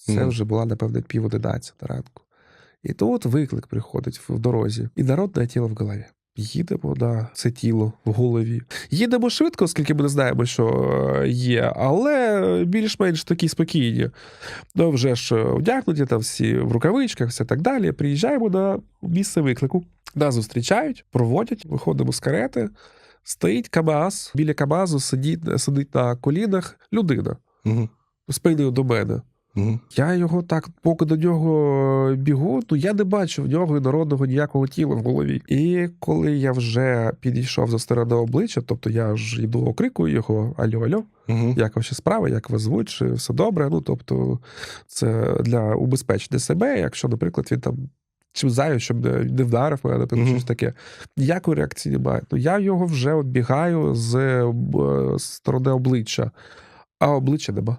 Це вже була, напевно, пів одинадцята ранку. І тут виклик приходить в дорозі, і народне тіло в голові. Їдемо на це тіло в голові. Їдемо швидко, оскільки ми не знаємо, що е, є, але більш-менш такі спокійні. Ну, вже ж е, вдягнуті там всі в рукавичках, все так далі. Приїжджаємо на місце виклику. Нас зустрічають, проводять, виходимо з карети. Стоїть КАМАЗ. Біля КАМАЗу сидить, сидить на колінах людина Угу. спиною до мене. Угу. Я його так, поки до нього бігу, то я не бачу в нього народного ніякого тіла в голові. І коли я вже підійшов за сторони обличчя, тобто я ж йду окрикую його: Альо, альо, Угу. як ваші справи, як вас звуть, чи все добре. Ну тобто, це для убезпечення себе, якщо, наприклад, він там. Чим знаю, щоб не, вдарив мене, наприклад, Мгм. щось таке. Ніякої реакції немає. Ну я його вже оббігаю з, е, сторони обличчя, а обличчя нема.